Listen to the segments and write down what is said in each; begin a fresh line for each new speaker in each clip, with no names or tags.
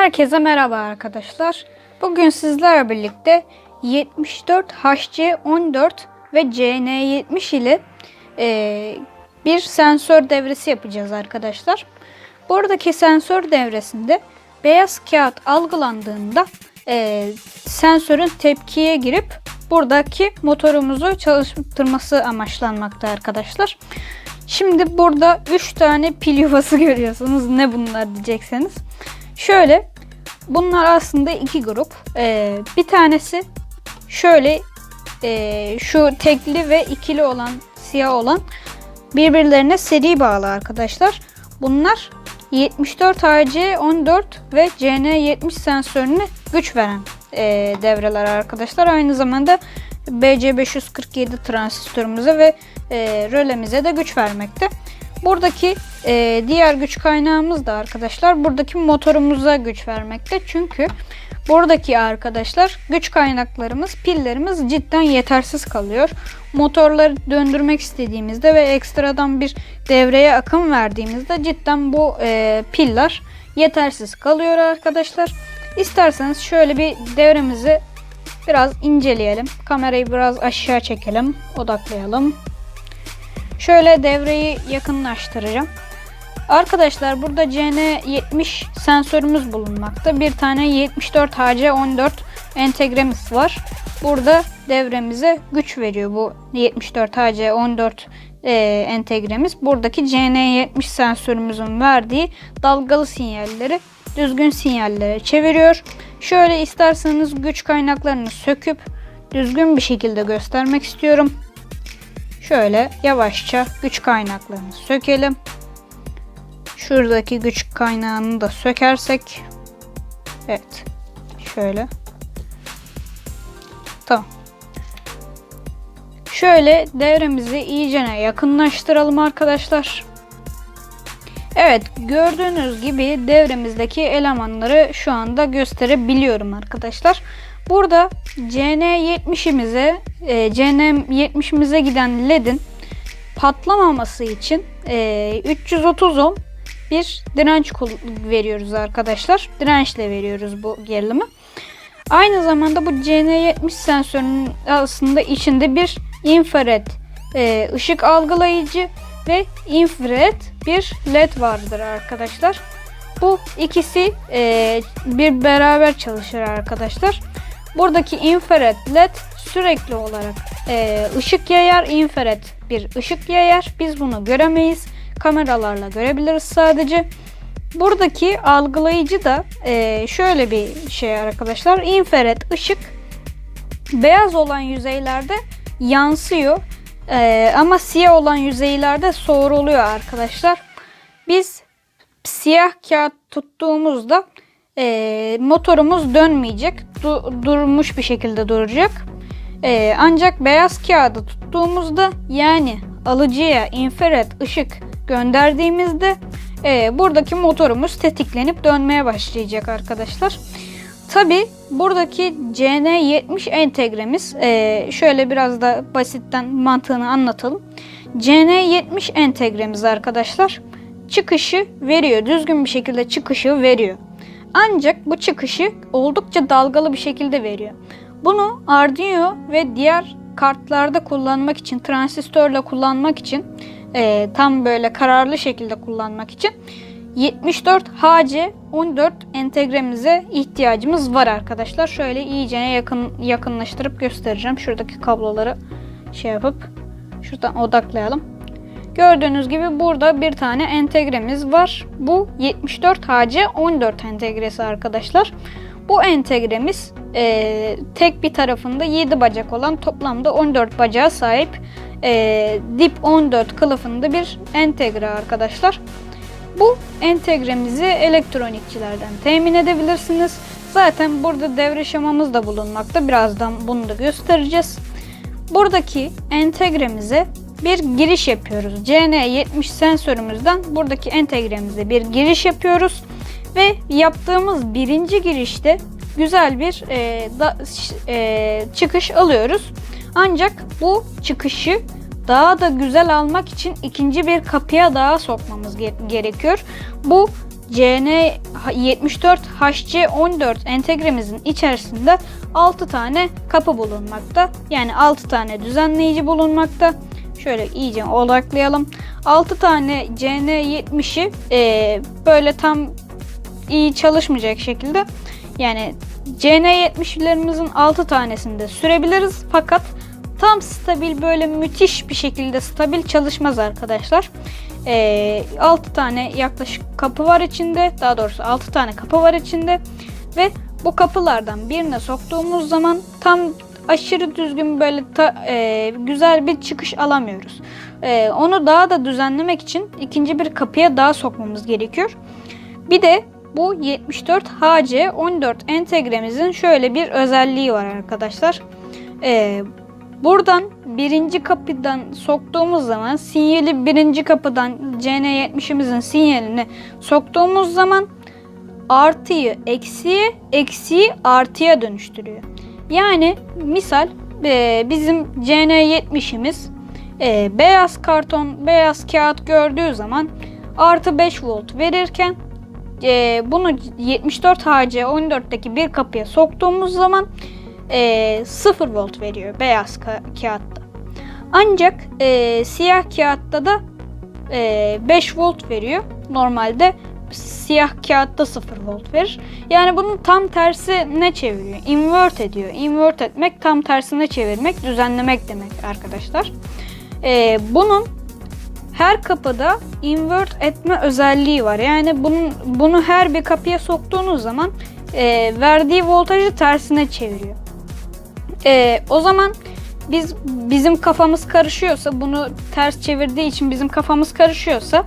Herkese merhaba arkadaşlar. Bugün sizlerle birlikte 74HC14 ve CN70 ile e, bir sensör devresi yapacağız arkadaşlar. Buradaki sensör devresinde beyaz kağıt algılandığında e, sensörün tepkiye girip buradaki motorumuzu çalıştırması amaçlanmakta arkadaşlar. Şimdi burada 3 tane pil yuvası görüyorsunuz. Ne bunlar diyecekseniz. Şöyle bunlar aslında iki grup. Ee, bir tanesi şöyle e, şu tekli ve ikili olan siyah olan birbirlerine seri bağlı arkadaşlar. Bunlar 74 AC14 ve CN70 sensörüne güç veren e, devreler arkadaşlar. Aynı zamanda BC547 transistörümüze ve e, rölemize de güç vermekte. Buradaki e, diğer güç kaynağımız da arkadaşlar buradaki motorumuza güç vermekte. Çünkü buradaki arkadaşlar güç kaynaklarımız, pillerimiz cidden yetersiz kalıyor. Motorları döndürmek istediğimizde ve ekstradan bir devreye akım verdiğimizde cidden bu e, piller yetersiz kalıyor arkadaşlar. İsterseniz şöyle bir devremizi biraz inceleyelim. Kamerayı biraz aşağı çekelim, odaklayalım. Şöyle devreyi yakınlaştıracağım. Arkadaşlar burada CN70 sensörümüz bulunmakta. Bir tane 74HC14 entegremiz var. Burada devremize güç veriyor bu 74HC14 e, entegremiz. Buradaki CN70 sensörümüzün verdiği dalgalı sinyalleri düzgün sinyallere çeviriyor. Şöyle isterseniz güç kaynaklarını söküp düzgün bir şekilde göstermek istiyorum. Şöyle yavaşça güç kaynaklarını sökelim. Şuradaki güç kaynağını da sökersek. Evet. Şöyle. Tamam. Şöyle devremizi iyicene yakınlaştıralım arkadaşlar. Evet gördüğünüz gibi devremizdeki elemanları şu anda gösterebiliyorum arkadaşlar. Burada CN70'imize e, CN70'imize giden ledin patlamaması için e, 330 ohm bir direnç veriyoruz arkadaşlar. Dirençle veriyoruz bu gerilimi. Aynı zamanda bu CN70 sensörünün aslında içinde bir infrared e, ışık algılayıcı ve infrared bir led vardır arkadaşlar. Bu ikisi e, bir beraber çalışır arkadaşlar. Buradaki infrared led sürekli olarak e, ışık yayar. Infrared bir ışık yayar. Biz bunu göremeyiz. Kameralarla görebiliriz sadece. Buradaki algılayıcı da e, şöyle bir şey arkadaşlar. Infrared ışık beyaz olan yüzeylerde yansıyor. E, ama siyah olan yüzeylerde soğuruluyor arkadaşlar. Biz siyah kağıt tuttuğumuzda e, motorumuz dönmeyecek. Du, durmuş bir şekilde duracak. E, ancak beyaz kağıdı tuttuğumuzda yani alıcıya infrared ışık gönderdiğimizde e, buradaki motorumuz tetiklenip dönmeye başlayacak arkadaşlar. Tabi buradaki CN70 entegremiz e, şöyle biraz da basitten mantığını anlatalım. CN70 entegremiz arkadaşlar çıkışı veriyor. Düzgün bir şekilde çıkışı veriyor. Ancak bu çıkışı oldukça dalgalı bir şekilde veriyor. Bunu Arduino ve diğer kartlarda kullanmak için, transistörle kullanmak için, e, tam böyle kararlı şekilde kullanmak için 74HC14 entegremize ihtiyacımız var arkadaşlar. Şöyle iyice yakın yakınlaştırıp göstereceğim. Şuradaki kabloları şey yapıp şuradan odaklayalım. Gördüğünüz gibi burada bir tane entegremiz var. Bu 74HC14 entegresi arkadaşlar. Bu entegremiz e, tek bir tarafında 7 bacak olan toplamda 14 bacağa sahip e, dip 14 kılıfında bir entegre arkadaşlar. Bu entegremizi elektronikçilerden temin edebilirsiniz. Zaten burada devre şemamız da bulunmakta. Birazdan bunu da göstereceğiz. Buradaki entegremize bir giriş yapıyoruz. CN70 sensörümüzden buradaki entegremize bir giriş yapıyoruz. Ve yaptığımız birinci girişte güzel bir e, da, e, çıkış alıyoruz. Ancak bu çıkışı daha da güzel almak için ikinci bir kapıya daha sokmamız ge- gerekiyor. Bu CN74HC14 entegremizin içerisinde 6 tane kapı bulunmakta. Yani 6 tane düzenleyici bulunmakta. Şöyle iyice odaklayalım. 6 tane CN70'i e, böyle tam iyi çalışmayacak şekilde yani CN70'lerimizin 6 tanesini de sürebiliriz fakat tam stabil böyle müthiş bir şekilde stabil çalışmaz arkadaşlar. Ee, 6 tane yaklaşık kapı var içinde daha doğrusu 6 tane kapı var içinde ve bu kapılardan birine soktuğumuz zaman tam aşırı düzgün böyle ta- e, güzel bir çıkış alamıyoruz. E, onu daha da düzenlemek için ikinci bir kapıya daha sokmamız gerekiyor. Bir de bu 74HC14 entegremizin şöyle bir özelliği var arkadaşlar. Ee, buradan birinci kapıdan soktuğumuz zaman sinyali birinci kapıdan CN70'imizin sinyalini soktuğumuz zaman artıyı eksiye, eksiği artıya dönüştürüyor. Yani misal e, bizim CN70'imiz e, beyaz karton, beyaz kağıt gördüğü zaman artı 5 volt verirken e, bunu 74 HC 14'teki bir kapıya soktuğumuz zaman e, 0 volt veriyor beyaz ka- kağıtta. Ancak e, siyah kağıtta da e, 5 volt veriyor. Normalde siyah kağıtta 0 volt verir. Yani bunun tam tersi ne çeviriyor? Invert ediyor. Invert etmek tam tersine çevirmek, düzenlemek demek arkadaşlar. E, bunun her kapıda invert etme özelliği var. Yani bunun, bunu her bir kapıya soktuğunuz zaman e, verdiği voltajı tersine çeviriyor. E, o zaman biz bizim kafamız karışıyorsa bunu ters çevirdiği için bizim kafamız karışıyorsa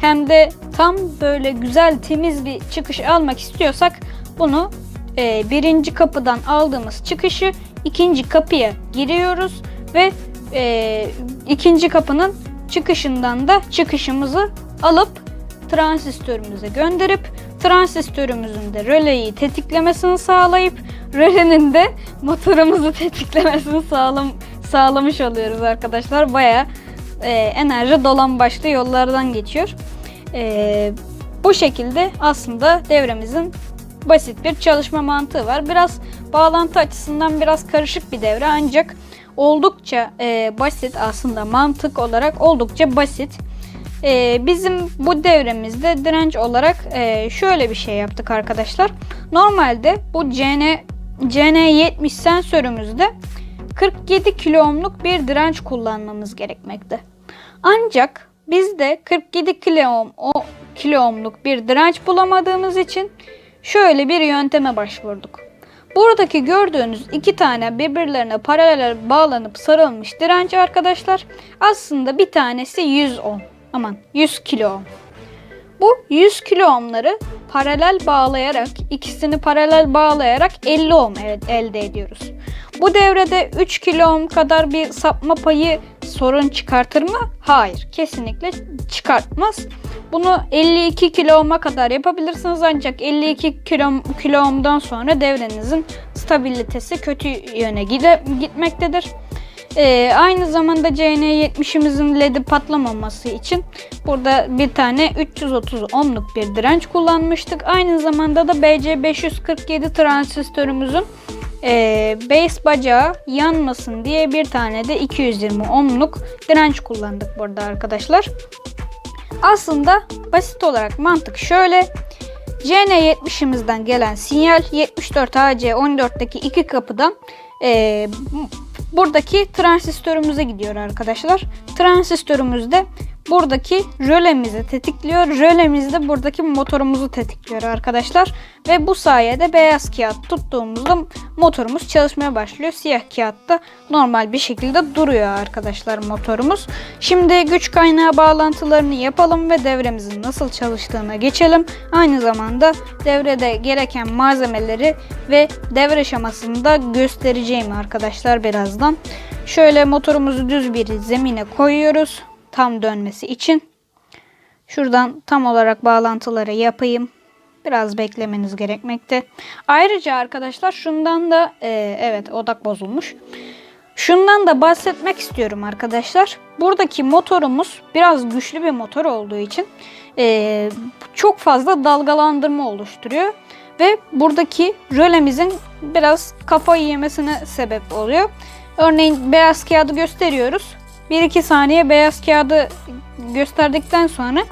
hem de tam böyle güzel temiz bir çıkış almak istiyorsak bunu e, birinci kapıdan aldığımız çıkışı ikinci kapıya giriyoruz ve e, ikinci kapının çıkışından da çıkışımızı alıp transistörümüze gönderip transistörümüzün de röleyi tetiklemesini sağlayıp rölenin de motorumuzu tetiklemesini sağlam, sağlamış oluyoruz arkadaşlar. Baya e, enerji dolan başlı yollardan geçiyor. E, bu şekilde aslında devremizin basit bir çalışma mantığı var. Biraz bağlantı açısından biraz karışık bir devre ancak oldukça e, basit aslında mantık olarak oldukça basit. E, bizim bu devremizde direnç olarak e, şöyle bir şey yaptık arkadaşlar. Normalde bu CN CN70 sensörümüzde 47 kilo ohmluk bir direnç kullanmamız gerekmekte. Ancak biz de 47 kilo ohm, o kilo ohmluk bir direnç bulamadığımız için şöyle bir yönteme başvurduk. Buradaki gördüğünüz iki tane birbirlerine paralel bağlanıp sarılmış direnç arkadaşlar aslında bir tanesi 100 ohm. Aman 100 kilo. Bu 100 kilo ohmları paralel bağlayarak ikisini paralel bağlayarak 50 ohm elde ediyoruz. Bu devrede 3 kilo ohm kadar bir sapma payı sorun çıkartır mı? Hayır, kesinlikle çıkartmaz. Bunu 52 kilo ohm'a kadar yapabilirsiniz ancak 52 kilo, kilo ohm'dan sonra devrenizin stabilitesi kötü yöne gide, gitmektedir. Ee, aynı zamanda CN70'imizin LED'i patlamaması için burada bir tane 330 ohmluk bir direnç kullanmıştık. Aynı zamanda da BC547 transistörümüzün e, base bacağı yanmasın diye bir tane de 220 ohmluk direnç kullandık burada arkadaşlar. Aslında basit olarak mantık şöyle. CN70'imizden gelen sinyal 74 AC14'teki iki kapıdan e, buradaki transistörümüze gidiyor arkadaşlar. Transistörümüzde buradaki rölemizi tetikliyor. Rölemiz de buradaki motorumuzu tetikliyor arkadaşlar. Ve bu sayede beyaz kağıt tuttuğumuzda motorumuz çalışmaya başlıyor. Siyah kağıtta normal bir şekilde duruyor arkadaşlar motorumuz. Şimdi güç kaynağı bağlantılarını yapalım ve devremizin nasıl çalıştığına geçelim. Aynı zamanda devrede gereken malzemeleri ve devre şemasını da göstereceğim arkadaşlar birazdan. Şöyle motorumuzu düz bir zemine koyuyoruz tam dönmesi için. Şuradan tam olarak bağlantıları yapayım. Biraz beklemeniz gerekmekte. Ayrıca arkadaşlar şundan da e, evet odak bozulmuş. Şundan da bahsetmek istiyorum arkadaşlar. Buradaki motorumuz biraz güçlü bir motor olduğu için eee, çok fazla dalgalandırma oluşturuyor. Ve buradaki rölemizin biraz kafayı yemesine sebep oluyor. Örneğin beyaz kağıdı gösteriyoruz. 1-2 saniye beyaz kağıdı gösterdikten sonra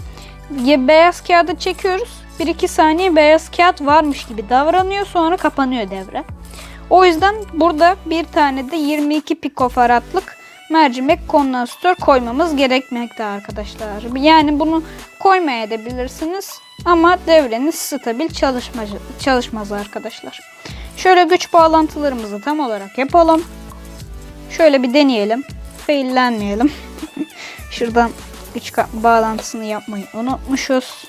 ya beyaz kağıdı çekiyoruz. 1-2 saniye beyaz kağıt varmış gibi davranıyor sonra kapanıyor devre. O yüzden burada bir tane de 22 pikofaradlık mercimek kondansatör koymamız gerekmekte arkadaşlar. Yani bunu koymayabilirsiniz ama devreniz stabil çalışmaz, çalışmaz arkadaşlar. Şöyle güç bağlantılarımızı tam olarak yapalım. Şöyle bir deneyelim. Faillenmeyelim. Şuradan güç bağlantısını yapmayı unutmuşuz.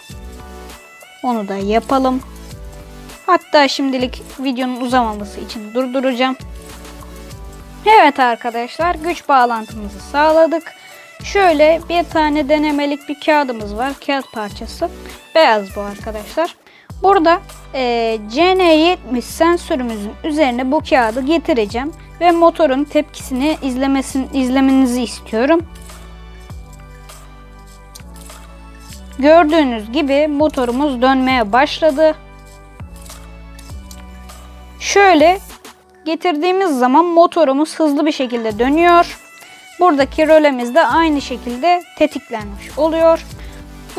Onu da yapalım. Hatta şimdilik videonun uzamaması için durduracağım. Evet arkadaşlar güç bağlantımızı sağladık. Şöyle bir tane denemelik bir kağıdımız var. Kağıt parçası. Beyaz bu arkadaşlar. Burada e, CN70 sensörümüzün üzerine bu kağıdı getireceğim. Ve motorun tepkisini izlemesin, izlemenizi istiyorum. Gördüğünüz gibi motorumuz dönmeye başladı. Şöyle getirdiğimiz zaman motorumuz hızlı bir şekilde dönüyor. Buradaki rölemiz de aynı şekilde tetiklenmiş oluyor.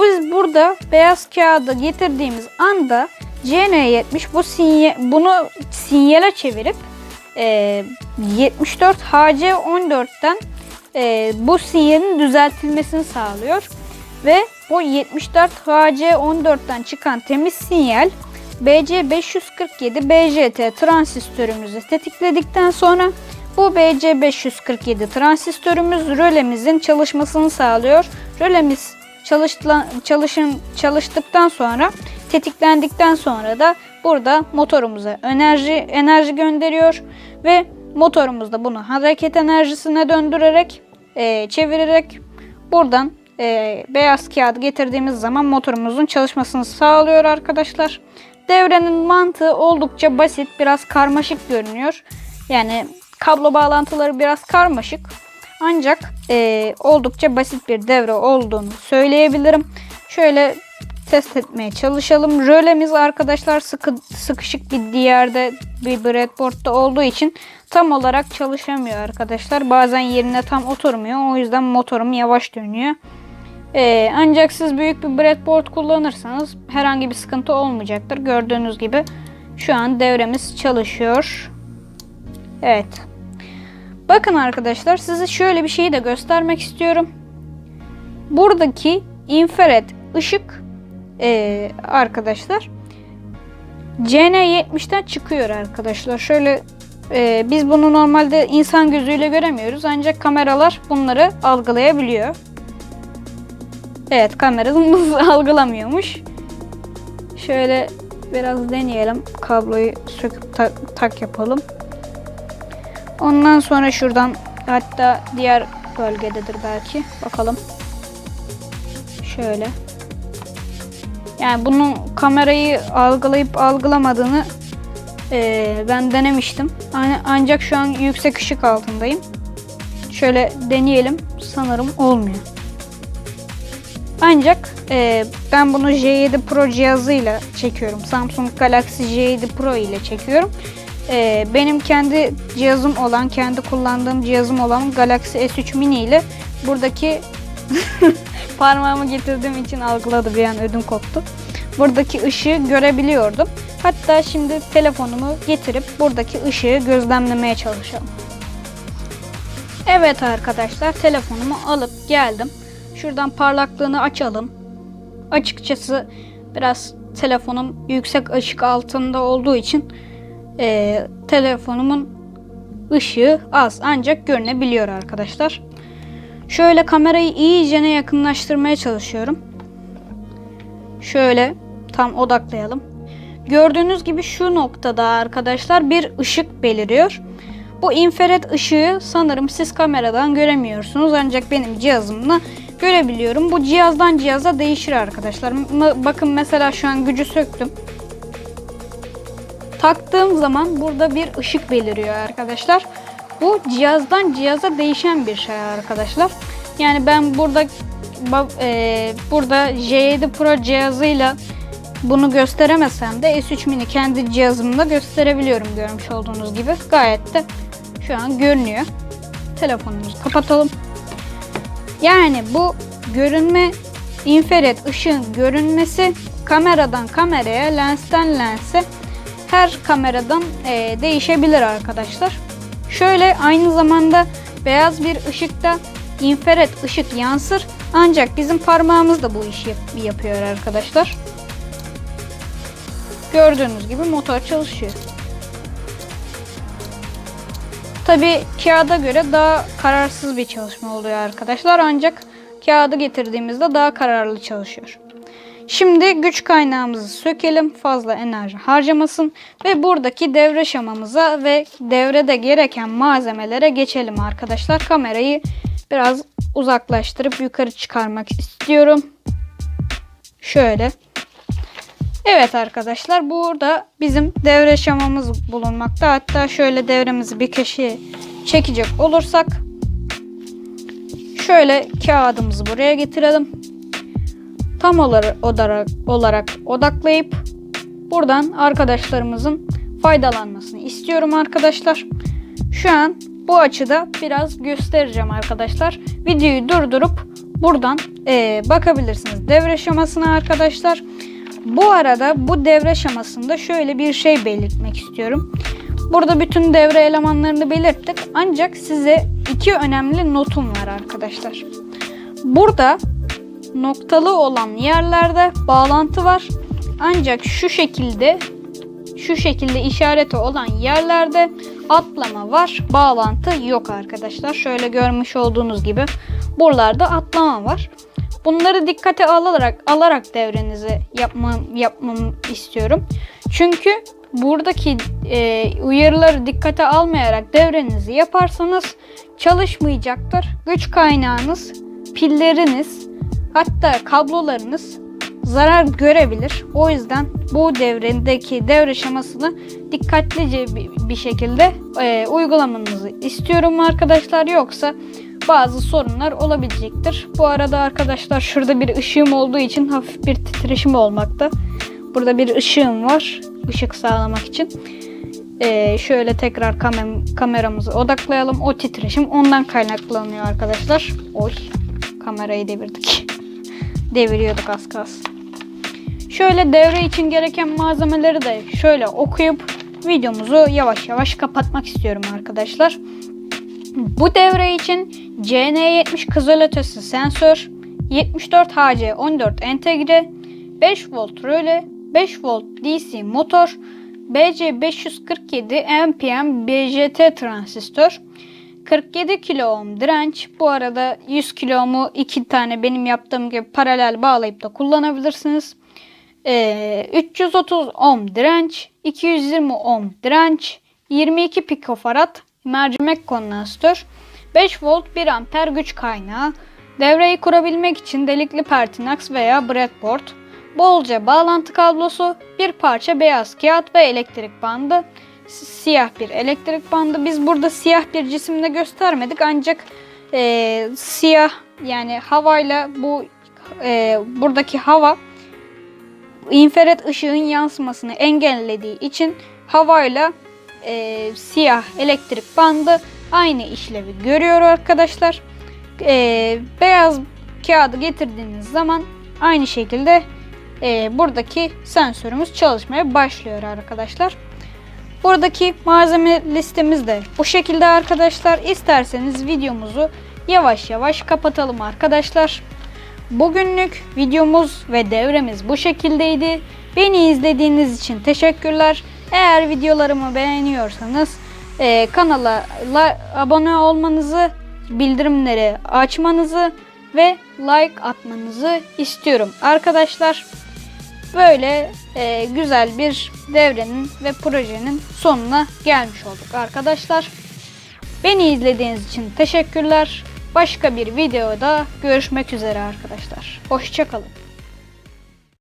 Biz burada beyaz kağıdı getirdiğimiz anda CN70 bu sinye, bunu sinyale çevirip e, 74 HC14'ten e, bu sinyalin düzeltilmesini sağlıyor. Ve bu 74 HC14'ten çıkan temiz sinyal BC547 BJT transistörümüzü tetikledikten sonra bu BC547 transistörümüz rölemizin çalışmasını sağlıyor. Rölemiz çalışın, çalıştıktan sonra tetiklendikten sonra da burada motorumuza enerji enerji gönderiyor ve motorumuz da bunu hareket enerjisine döndürerek e, çevirerek buradan e, beyaz kağıdı getirdiğimiz zaman motorumuzun çalışmasını sağlıyor arkadaşlar. Devrenin mantığı oldukça basit, biraz karmaşık görünüyor. Yani kablo bağlantıları biraz karmaşık. Ancak e, oldukça basit bir devre olduğunu söyleyebilirim. Şöyle test etmeye çalışalım. Rölemiz arkadaşlar sıkı, sıkışık bir yerde bir breadboardda olduğu için tam olarak çalışamıyor arkadaşlar. Bazen yerine tam oturmuyor. O yüzden motorum yavaş dönüyor. Ee, ancak siz büyük bir breadboard kullanırsanız herhangi bir sıkıntı olmayacaktır. Gördüğünüz gibi şu an devremiz çalışıyor. Evet. Bakın arkadaşlar size şöyle bir şeyi de göstermek istiyorum. Buradaki infrared ışık ee, arkadaşlar CN70'ten çıkıyor arkadaşlar. Şöyle ee, biz bunu normalde insan gözüyle göremiyoruz ancak kameralar bunları algılayabiliyor. Evet kameramız algılamıyormuş. Şöyle biraz deneyelim. Kabloyu söküp tak, tak yapalım. Ondan sonra şuradan hatta diğer bölgededir belki. Bakalım. Şöyle. Yani bunun kamerayı algılayıp algılamadığını e, ben denemiştim. Ancak şu an yüksek ışık altındayım. Şöyle deneyelim. Sanırım olmuyor. Ancak e, ben bunu J7 Pro cihazıyla çekiyorum. Samsung Galaxy J7 Pro ile çekiyorum. E, benim kendi cihazım olan, kendi kullandığım cihazım olan Galaxy S3 Mini ile buradaki parmağımı getirdiğim için algıladı bir an ödüm koptu. Buradaki ışığı görebiliyordum. Hatta şimdi telefonumu getirip buradaki ışığı gözlemlemeye çalışalım. Evet arkadaşlar telefonumu alıp geldim. Şuradan parlaklığını açalım. Açıkçası biraz telefonum yüksek ışık altında olduğu için e, telefonumun ışığı az ancak görünebiliyor arkadaşlar. Şöyle kamerayı iyicene yakınlaştırmaya çalışıyorum. Şöyle tam odaklayalım. Gördüğünüz gibi şu noktada arkadaşlar bir ışık beliriyor. Bu infrared ışığı sanırım siz kameradan göremiyorsunuz ancak benim cihazımla görebiliyorum. Bu cihazdan cihaza değişir arkadaşlar. Bakın mesela şu an gücü söktüm. Taktığım zaman burada bir ışık beliriyor arkadaşlar. Bu cihazdan cihaza değişen bir şey arkadaşlar. Yani ben burada e, burada J7 Pro cihazıyla bunu gösteremesem de S3 Mini kendi cihazımda gösterebiliyorum görmüş olduğunuz gibi. Gayet de şu an görünüyor. Telefonumuzu kapatalım. Yani bu görünme infrared ışığın görünmesi kameradan kameraya, lensten lense her kameradan e, değişebilir arkadaşlar. Şöyle aynı zamanda beyaz bir ışıkta infrared ışık yansır ancak bizim parmağımız da bu işi yap- yapıyor arkadaşlar. Gördüğünüz gibi motor çalışıyor. Tabi kağıda göre daha kararsız bir çalışma oluyor arkadaşlar ancak kağıdı getirdiğimizde daha kararlı çalışıyor. Şimdi güç kaynağımızı sökelim fazla enerji harcamasın ve buradaki devre şamamıza ve devrede gereken malzemelere geçelim arkadaşlar. Kamerayı biraz uzaklaştırıp yukarı çıkarmak istiyorum. Şöyle. Evet arkadaşlar burada bizim devre şamamız bulunmakta. Hatta şöyle devremizi bir köşeye çekecek olursak şöyle kağıdımızı buraya getirelim. Tam olarak, olarak, odaklayıp buradan arkadaşlarımızın faydalanmasını istiyorum arkadaşlar. Şu an bu açıda biraz göstereceğim arkadaşlar. Videoyu durdurup buradan eee, bakabilirsiniz devre şamasına arkadaşlar. Bu arada bu devre şamasında şöyle bir şey belirtmek istiyorum. Burada bütün devre elemanlarını belirttik. Ancak size iki önemli notum var arkadaşlar. Burada noktalı olan yerlerde bağlantı var. Ancak şu şekilde şu şekilde işareti olan yerlerde atlama var. Bağlantı yok arkadaşlar. Şöyle görmüş olduğunuz gibi buralarda atlama var. Bunları dikkate alarak alarak devrenizi yapmam yapmam istiyorum. Çünkü buradaki e, uyarıları dikkate almayarak devrenizi yaparsanız çalışmayacaktır. Güç kaynağınız, pilleriniz, hatta kablolarınız zarar görebilir. O yüzden bu devrendeki devre şemasını dikkatlice bir- şekilde e, uygulamanızı istiyorum arkadaşlar. Yoksa bazı sorunlar olabilecektir. Bu arada arkadaşlar şurada bir ışığım olduğu için hafif bir titreşim olmakta. Burada bir ışığım var. ışık sağlamak için. Ee, şöyle tekrar kamem- kameramızı odaklayalım. O titreşim ondan kaynaklanıyor arkadaşlar. Oy kamerayı devirdik. Deviriyorduk az kalsın. Şöyle devre için gereken malzemeleri de şöyle okuyup videomuzu yavaş yavaş kapatmak istiyorum arkadaşlar. Bu devre için CN70 kızılötesi sensör, 74HC14 entegre, 5 volt röle, 5 volt DC motor, BC547 NPN BJT transistör, 47 kilo ohm direnç. Bu arada 100 kilo ohm'u iki tane benim yaptığım gibi paralel bağlayıp da kullanabilirsiniz. Ee, 330 ohm direnç, 220 ohm direnç, 22 pikofarad mercimek kondansatör, 5 volt 1 amper güç kaynağı, devreyi kurabilmek için delikli Pertinax veya breadboard, bolca bağlantı kablosu, bir parça beyaz kağıt ve elektrik bandı, siyah bir elektrik bandı. Biz burada siyah bir cisimde göstermedik ancak e, siyah yani havayla bu e, buradaki hava infrared ışığın yansımasını engellediği için havayla e, siyah elektrik bandı aynı işlevi görüyor arkadaşlar. E, beyaz kağıdı getirdiğiniz zaman aynı şekilde e, buradaki sensörümüz çalışmaya başlıyor arkadaşlar. Buradaki malzeme listemiz de bu şekilde arkadaşlar. İsterseniz videomuzu yavaş yavaş kapatalım arkadaşlar. Bugünlük videomuz ve devremiz bu şekildeydi. Beni izlediğiniz için teşekkürler. Eğer videolarımı beğeniyorsanız e, kanala la- abone olmanızı, bildirimleri açmanızı ve like atmanızı istiyorum. Arkadaşlar böyle e, güzel bir devrenin ve projenin sonuna gelmiş olduk arkadaşlar. Beni izlediğiniz için teşekkürler. Başka bir videoda görüşmek üzere arkadaşlar. Hoşçakalın.